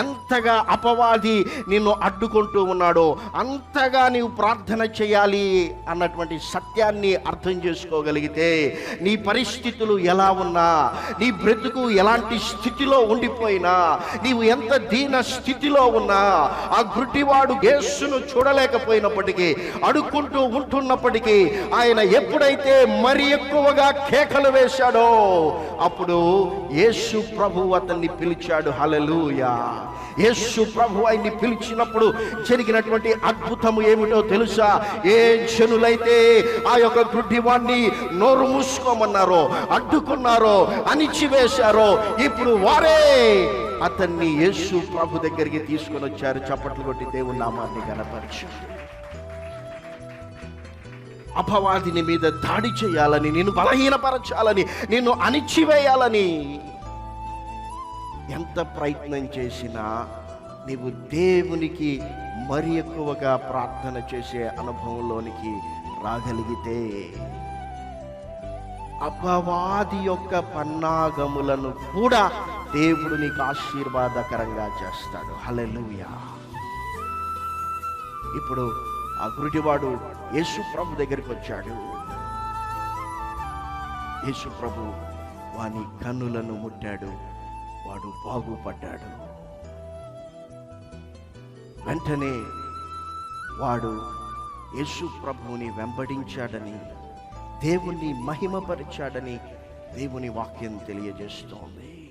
ఎంతగా అపవాది నిన్ను అడ్డుకుంటూ ఉన్నాడో అంతగా నీవు ప్రార్థన చేయాలి అన్నటువంటి సత్యాన్ని అర్థం చేసుకోగలిగితే నీ పరిస్థితులు ఎలా ఉన్నా నీ బ్రతుకు ఎలాంటి స్థితిలో ఉండిపోయినా నీవు ఎంత దీన స్థితిలో ఉన్నా ఆ గుడ్డివాడు గేస్సును చూడలేకపోయినప్పటికీ అడుక్కుంటూ ఉంటున్నప్పటికీ ఆయన ఎప్పుడైతే మరి ఎక్కువగా కేకలు వేశాడో అప్పుడు యేసు ప్రభు అతన్ని పిలిచాడు. హలలుయా యేసు ప్రభు ఆయన్ని పిలిచినప్పుడు జరిగినటువంటి అద్భుతము ఏమిటో తెలుసా? ఏ జనులైతే ఆ యొక్క గుడ్డివాణ్ణి నోరు మూసుకోమన్నారో అడ్డుకున్నారో అణిచివేశారో ఇప్పుడు వారే అతన్ని యేసు ప్రభు దగ్గరికి తీసుకొని వచ్చారు. చప్పట్లు కొట్టి దేవుని నామాన్ని గణపరిచ అపవాదిని మీద దాడి చేయాలని నిన్ను బలహీనపరచాలని నిన్ను అణిచివేయాలని ఎంత ప్రయత్నం చేసినా నీవు దేవునికి మరి ఎక్కువగా ప్రార్థన చేసే అనుభవంలోనికి రాగలిగితే అపవాది యొక్క పన్నాగములను కూడా దేవుడు నీకు ఆశీర్వాదకరంగా చేస్తాడు. హలెలుయా ఇప్పుడు ఆ గురుడివాడు యేసు ప్రభు దగ్గరికి వచ్చాడు. యేసు ప్రభు వాని కన్నులను ముట్టాడు. వాడు బాగుపడ్డాడు. వెంటనే వాడు యేసు ప్రభువుని వెంబడించాడని దేవుణ్ణి మహిమపరిచాడని దేవుని వాక్యం తెలియజేస్తోంది.